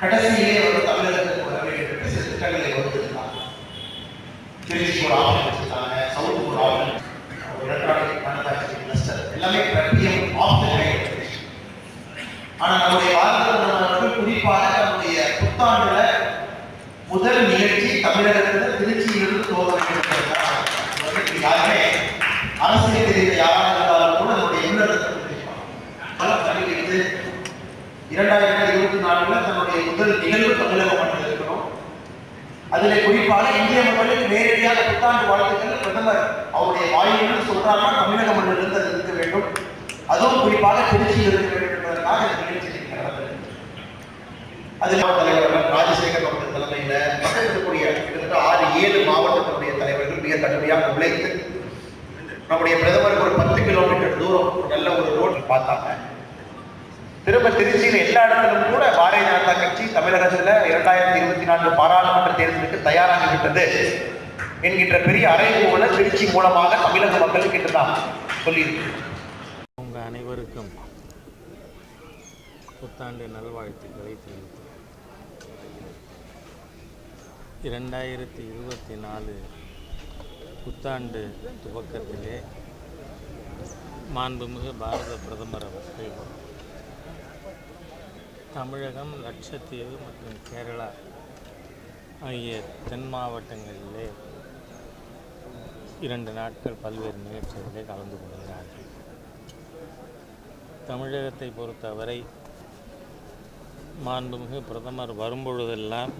கடைசியிலே வந்து தமிழகத்துக்கு வர வேண்டிய சில திட்டங்களை வகுத்திருந்தாங்க திருச்சி ஒரு சவுத் ஒரு எலக்ட்ரானிக் மேனுஃபேக்சரிங் கிளஸ்டர் எல்லாமே பிரபியம் ஆஃப் த ஆனா நம்முடைய பாரத குறிப்பாக நம்முடைய புத்தாண்டுல முதல் நிகழ்ச்சி தமிழக திருச்சியிலிருந்து துவங்க வேண்டும் என்பதுதான் வந்து யாருமே அரசியல் தெரிந்த யாராக இருந்தாலும் கூட நம்முடைய எண்ணத்தை குறிப்பாங்க தமிழிலிருந்து இரண்டாயிரத்தி இருபத்தி நாலுல தன்னுடைய முதல் நிகழ்வு தமிழக மண்ணில் இருக்கணும் அதில் குறிப்பாக இந்திய மக்களுக்கு நேரடியாக புத்தாண்டு வாழ்த்துக்கள் பிரதமர். அவருடைய வாயிலிருந்து சொல்றாருன்னா தமிழக மண்ணிலிருந்து அது இருக்க வேண்டும். அதுவும் குறிப்பாக திருச்சியில் இருக்க வேண்டும் என்பதற்காக இந்த நிகழ்ச்சி நடந்தது அதில் தலைவர் ராஜசேகர் அவர்கள் தலைமையில் மக்கள் இருக்கக்கூடிய கிட்டத்தட்ட ஆறு ஏழு மாவட்டத்தினுடைய தலைவர்கள் மிக கடுமையாக உழைத்து நம்முடைய பிரதமருக்கு ஒரு பத்து கிலோமீட்டர் தூரம் நல்ல ஒரு ரோட் பார்த்தாங்க. திரும்ப திருச்சியில் எல்லா இடத்திலும் கூட பாரதிய ஜனதா கட்சி தமிழகத்தில் இரண்டாயிரத்தி இருபத்தி நான்கு பாராளுமன்ற தேர்தலுக்கு தயாராகிவிட்டது என்கின்ற பெரிய அறைகூவலை திருச்சி மூலமாக தமிழக மக்களுக்கு என்றுதான் நான் சொல்லியிருக்கிறேன் உங்கள் அனைவருக்கும் புத்தாண்டு நல்வாழ்த்துக்களை தெரிவித்து இரண்டாயிரத்தி இருபத்தி நாலு புத்தாண்டு துவக்கத்திலே மாண்புமிகு பாரத பிரதமர் அவர்கள் தமிழகம் லட்சத்தீவு மற்றும் கேரளா ஆகிய தென் மாவட்டங்களிலே இரண்டு நாட்கள் பல்வேறு நிகழ்ச்சிகளில் கலந்து கொள்கிறார்கள் தமிழகத்தை பொறுத்தவரை மாண்புமிகு பிரதமர் வரும்பொழுதெல்லாம்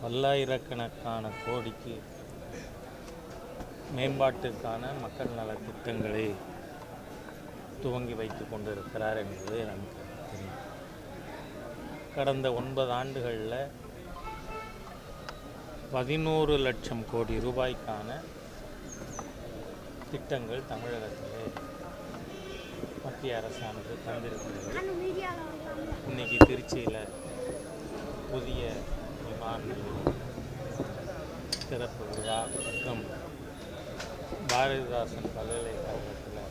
பல்லாயிரக்கணக்கான கோடிக்கு மேம்பாட்டிற்கான மக்கள் நலத்திட்டங்களை துவங்கி வைத்து கொண்டிருக்கிறார் என்பது நமக்கு தெரியும். கடந்த ஒன்பது ஆண்டுகளில் பதினோரு லட்சம் கோடி ரூபாய்க்கான திட்டங்கள் தமிழகத்திலே மத்திய அரசானது தந்திருக்கிறது. இன்னைக்கு திருச்சியில் புதிய விமான சிறப்பு விழா மற்றும் பாரதிதாசன் பல்கலைக்கழகத்தில்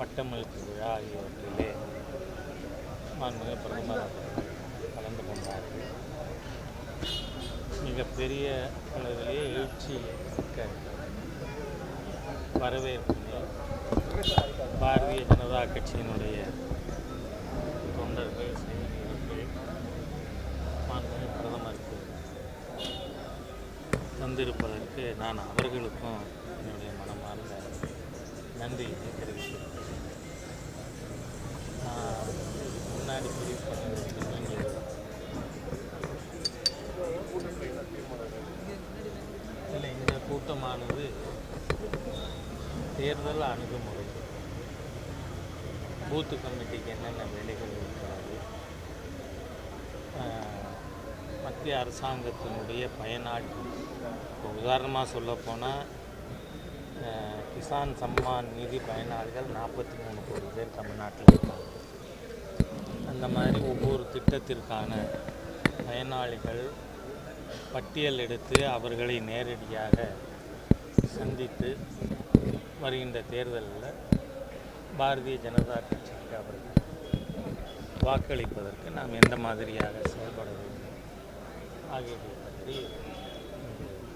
பட்டமளிப்பு விழா ஆகியவற்றிலே மாண்புமிகு பிரதமர் கலந்து கொண்டார்கள். மிகப்பெரிய அளவிலே எழுச்சி மிக்க வரவேற்பினை பாரதிய ஜனதா கட்சியினுடைய தொண்டர்கள் செய்தியவர்கள் மாண்பு பிரதமருக்கு தந்திருப்பதற்கு நான் அவர்களுக்கும் என்னுடைய மனமார்ந்த நன்றியை தெரிவிக்கிறேன் நான் முன்னாடி பதிவு தேர்தல் அணுகுமுறை. பூத்து கமிட்டிக்கு என்னென்ன வேலைகள் இருக்கிறது? மத்திய அரசாங்கத்தினுடைய பயனாளிகள் இப்போ உதாரணமாக சொல்லப்போனால் கிசான் சம்மான் நிதி பயனாளிகள் நாற்பத்தி மூணு கோடி பேர் தமிழ்நாட்டில் இருக்காங்க. அந்த மாதிரி ஒவ்வொரு திட்டத்திற்கான பயனாளிகள் பட்டியல் எடுத்து அவர்களை நேரடியாக சந்தித்து வருகின்ற தேர்தலில் பாரதிய ஜனதா கட்சிக்கு அவர்கள் வாக்களிப்பதற்கு நாம் எந்த மாதிரியாக செயல்பட வேண்டும் ஆகியவை பற்றி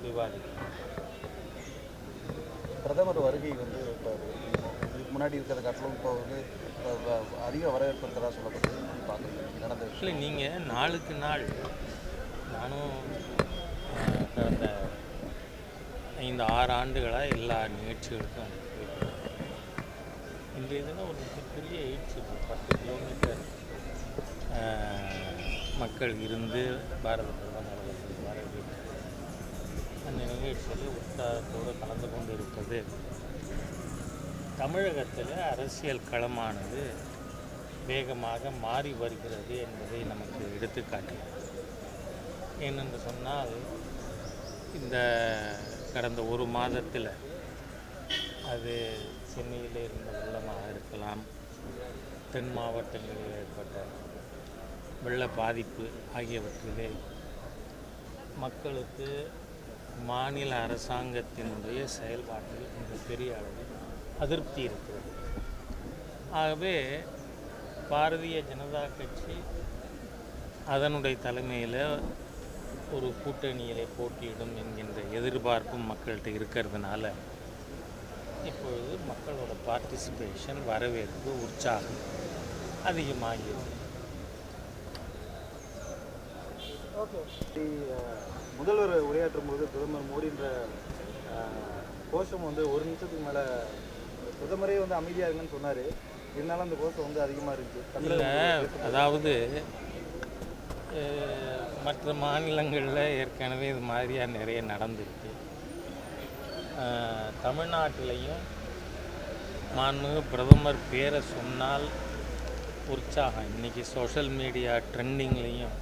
விவாதிக்கிறோம். பிரதமர் வருகை வந்து இப்போ இதுக்கு முன்னாடி இருக்கிறத காட்டிலும் இப்போ வந்து அதிக வரவேற்பு இருக்கிறதா சொல்லப்படுது. பார்க்குறீங்க நடந்த இல்லை நீங்கள் நாளுக்கு நாள் நானும் கடந்த ஐந்து ஆறு ஆண்டுகளாக எல்லா நிகழ்ச்சிகளுக்கும் போயிட்டு இதில் ஒரு மிகப்பெரிய எழுச்சி பத்து கிலோமீட்டர் மக்கள் இருந்து பாரத பிரதமர் அவர்கள் வரவேற்று அந்த நிகழ்ச்சியில் உற்சாகத்தோடு கலந்து கொண்டு இருப்பது தமிழகத்தில் அரசியல் களமானது வேகமாக மாறி வருகிறது என்பதை நமக்கு எடுத்துக்காட்டுகிறது. ஏனென்று சொன்னால் இந்த கடந்த ஒரு மாதத்தில் அது சென்னையில் இருந்த வெள்ளமாக இருக்கலாம். தென் மாவட்டங்களில் ஏற்பட்ட வெள்ள பாதிப்பு ஆகியவற்றிலே மக்களுக்கு மாநில அரசாங்கத்தினுடைய செயல்பாட்டில் மிகப்பெரிய அளவில் அதிருப்தி இருக்கிறது. ஆகவே பாரதிய ஜனதா கட்சி அதனுடைய தலைமையில் ஒரு கூட்டணியிலே போட்டியிடும் என்கின்ற எதிர்பார்ப்பும் மக்கள்கிட்ட இருக்கிறதுனால இப்பொழுது மக்களோட பார்ட்டிசிபேஷன் வரவேற்பு உற்சாகம் அஹ், முதல்வர் உரையாற்றும் போது பிரதமர் மோடின்ற கோஷம் வந்து ஒரு நிமிஷத்துக்கு மேலே பிரதமரே வந்து அமைதியாக இருங்கன்னு சொன்னார். இருந்தாலும் அந்த கோஷம் வந்து அதிகமாக இருந்துச்சு. அதாவது மற்ற மாநிலங்களில் ஏற்கனவே இது மாதிரியாக நிறைய நடந்துருக்கு. தமிழ்நாட்டிலையும் மாண்புமிகு பிரதமர் பேரை சொன்னால் உற்சாகம். இன்றைக்கி சோஷியல் மீடியா ட்ரெண்டிங்லேயும்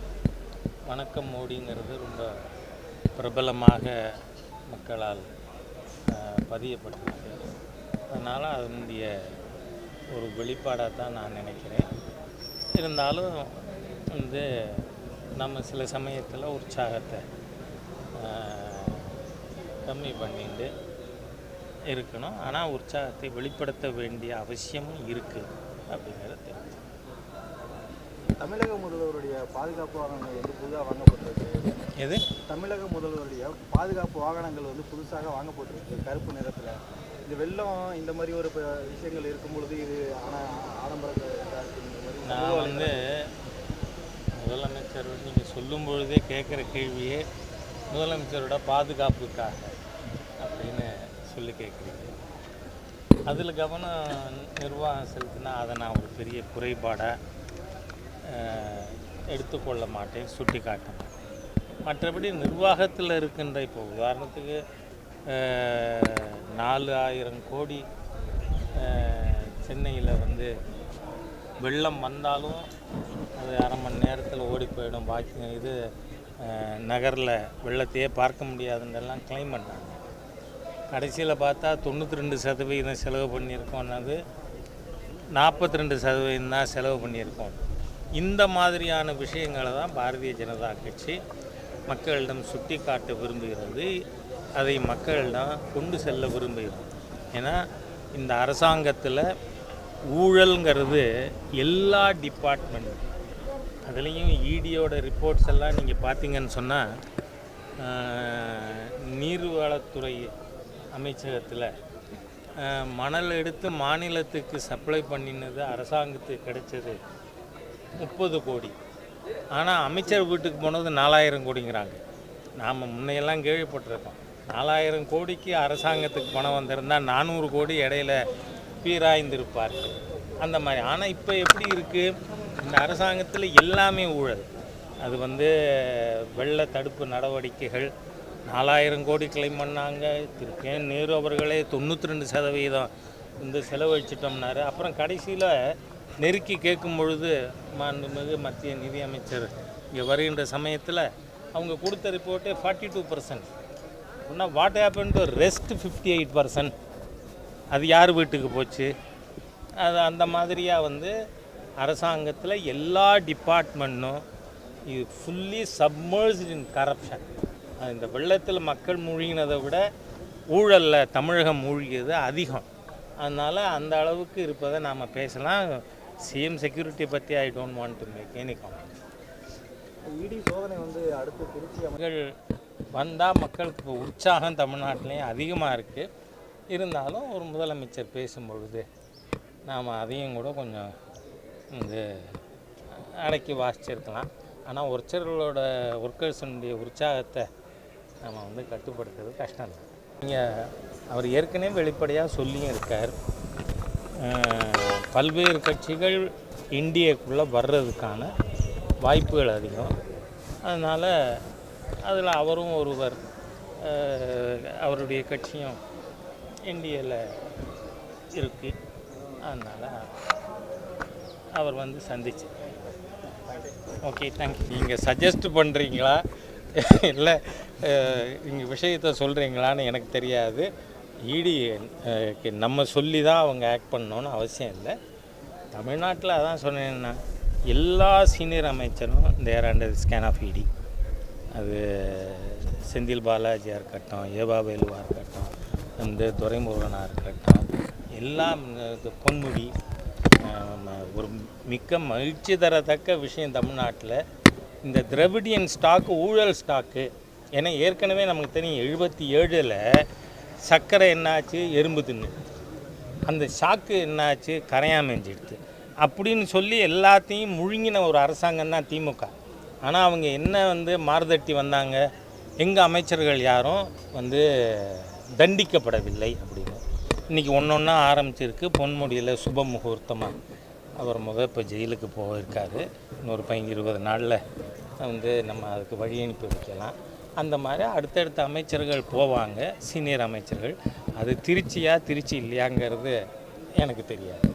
வணக்கம் மோடிங்கிறது ரொம்ப பிரபலமாக மக்களால் பதியப்பட்டிருக்கு. அதனால் அதனுடைய ஒரு வெளிப்பாடாக தான் நான் நினைக்கிறேன். இருந்தாலும் வந்து நம்ம சில சமயத்தில் உற்சாகத்தை கம்மி பண்ணிட்டு இருக்கணும். ஆனால் உற்சாகத்தை வெளிப்படுத்த வேண்டிய அவசியமும் இருக்குது அப்படிங்கிறத தெரிஞ்சு தமிழக முதல்வருடைய பாதுகாப்பு வாகனங்கள் வந்து புதிதாக வாங்கப்பட்டிருக்கு. எது? தமிழக முதல்வருடைய பாதுகாப்பு வாகனங்கள் வந்து புதுசாக வாங்கப்பட்டிருக்கு. கருப்பு நிறத்தில். இந்த வெள்ளம் இந்த மாதிரி ஒரு விஷயங்கள் இருக்கும் பொழுது இது ஆனால் ஆடம்பர இதா இருக்குங்கிற மாதிரி நான் வந்து முதலமைச்சர் நீங்கள் சொல்லும் பொழுதே கேட்குற கேள்வியே முதலமைச்சரோட பாதுகாப்புக்காக அப்படின்னு சொல்லி கேட்குறீங்க அதில் கவனம் நிர்வாகம் செலுத்தினா அதை நான் ஒரு பெரிய குறைபாடாக எடுத்துக்கொள்ள மாட்டேன் சுட்டி காட்ட மாட்டேன். மற்றபடி நிர்வாகத்தில் இருக்கின்ற இப்போ உதாரணத்துக்கு நாலு ஆயிரம் கோடி சென்னையில் வந்து வெள்ளம் வந்தாலும் அது அரை மணி நேரத்தில் ஓடி போயிடும். பாக்கி இது நகரில் வெள்ளத்தையே பார்க்க முடியாதுன்றெல்லாம் கிளைம் பண்ணாங்க கடைசியில் பார்த்தா தொண்ணூற்றி ரெண்டு சதவீதம் செலவு பண்ணியிருக்கோன்னது நாற்பத்தி ரெண்டு சதவீதம் தான் செலவு பண்ணியிருக்கோம். இந்த மாதிரியான விஷயங்களை தான் பாரதிய ஜனதா கட்சி மக்களிடம் சுட்டி காட்ட விரும்புகிறது. அதை மக்களிடம் கொண்டு செல்ல விரும்புகிறது. ஏன்னா இந்த அரசாங்கத்தில் ஊழல்ங்கிறது எல்லா டிபார்ட்மெண்ட் அதுலேயும் இடியோட ரிப்போர்ட்ஸ் எல்லாம் நீங்கள் பார்த்தீங்கன்னு சொன்னால் நீர்வளத்துறை அமைச்சகத்தில் மணல் எடுத்து மாநிலத்துக்கு சப்ளை பண்ணினது அரசாங்கத்துக்கு கிடைச்சது முப்பது கோடி. ஆனால் அமைச்சர் வீட்டுக்கு போனது நாலாயிரம் கோடிங்கிறாங்க. நாம் முன்னையெல்லாம் கேள்விப்பட்டிருக்கோம். நாலாயிரம் கோடிக்கு அரசாங்கத்துக்கு பணம் வந்திருந்தால் நானூறு கோடி இடையில பீராய்ந்திருப்பார்கள். அந்த மாதிரி. ஆனால் இப்போ எப்படி இருக்குது இந்த அரசாங்கத்தில் எல்லாமே ஊழல். அது வந்து வெள்ள தடுப்பு நடவடிக்கைகள். நாலாயிரம் கோடி கிளைம் பண்ணாங்க. திரு கே நேரு அவர்களே தொண்ணூற்றி ரெண்டு சதவீதம் இந்த செலவழிச்சிட்டோம்னாரு. அப்புறம் கடைசியில் நெருக்கி கேட்கும் பொழுது மாண்புமிகு மத்திய நிதியமைச்சர் இங்கே வருகின்ற சமயத்தில் அவங்க கொடுத்த ரிப்போர்ட்டே ஃபார்ட்டி டூ பர்சன்ட் ஒன்றா what happen to rest fifty eight percent அது யார் வீட்டுக்கு போச்சு? அது அந்த மாதிரியாக வந்து அரசாங்கத்தில் எல்லா டிபார்ட்மெண்ட்டும் இது ஃபுல்லி சப்மர்ஸ்ட் இன் கரப்ஷன் இந்த வெள்ளத்தில் மக்கள் மூழ்கினதை விட ஊழலில் தமிழகம் மூழ்கியது அதிகம். அதனால் அந்த அளவுக்கு இருப்பதை நாம் பேசலாம். சிஎம் செக்யூரிட்டி பற்றி I don't want to make any comment IT சோதனை வந்து அடுத்து திருச்சி மக்கள் வந்தால் மக்களுக்கு உற்சாகம் தமிழ்நாட்டிலையும் அதிகமாக இருக்குது இருந்தாலும் ஒரு முதலமைச்சர் பேசும்பொழுது நாம் அதையும் கூட கொஞ்சம் வந்து அடக்கி வாசிச்சிருக்கலாம். ஆனால் ஒர்ச்சர்களோட ஒர்க்கர்ஸுடைய உற்சாகத்தை நம்ம வந்து கட்டுப்படுத்துறது கஷ்டம் தான் நீங்கள் அவர் ஏற்கனவே வெளிப்படையாக சொல்லியும் இருக்கார். பல்வேறு கட்சிகள் இந்தியக்குள்ளே வர்றதுக்கான வாய்ப்புகள் அதிகம். அதனால் அதில் அவரும் ஒருவர் அவருடைய கட்சியும் என்டிஏல இருக்கு. அதனால் அவர் வந்து சந்திச்சு. ஓகே தேங்க்யூ நீங்கள் சஜஸ்ட் பண்ணுறீங்களா இல்லை நீங்கள் விஷயத்தை சொல்கிறீங்களான்னு எனக்கு தெரியாது. இடி நம்ம சொல்லி தான் அவங்க ஆக்ட் பண்ணணும்னு அவசியம் இல்லை. தமிழ்நாட்டில் அதான் சொன்னேன்னா எல்லா சீனியர் அமைச்சரும் தேர் அண்டர் ஸ்கேன் ஆஃப் இடி அது செந்தில் பாலாஜியாக இருக்கட்டும் ஏபா வேலுவாக இருக்கட்டும் வந்து துரைமுருகனார் இருக்கட்டும் எல்லாம் இந்த பொன்முடி ஒரு மிக்க மகிழ்ச்சி தரத்தக்க விஷயம் தமிழ்நாட்டில். இந்த திரவிடியன் ஸ்டாக்கு ஊழல் ஸ்டாக்கு ஏன்னா ஏற்கனவே நமக்கு தெரியும் எழுபத்தி ஏழில் சர்க்கரை என்னாச்சு? எறும்பு தின்னு. அந்த ஷாக்கு என்னாச்சு? கரையாமஞ்சிடுது அப்படின்னு சொல்லி எல்லாத்தையும் முழுங்கின ஒரு அரசாங்கம் தான் திமுக. ஆனால் அவங்க என்ன வந்து மாறுதட்டி வந்தாங்க? எங்கள் அமைச்சர்கள் யாரும் வந்து தண்டிக்கப்படவில்லை அப்படின்னு. இன்றைக்கி ஒன்று ஒன்றா ஆரம்பிச்சிருக்கு. பொன்முடியில் சுப முகூர்த்தமாக அவர் முத இப்போ ஜெயிலுக்கு போயிருக்காரு. இன்னொரு பையன் இருபது நாளில் வந்து நம்ம அதுக்கு வழி அனுப்பி வைக்கலாம். அந்த மாதிரி அடுத்தடுத்த அமைச்சர்கள் போவாங்க. சீனியர் அமைச்சர்கள். அது திருச்சியா திருச்சி இல்லையாங்கிறது எனக்கு தெரியாது.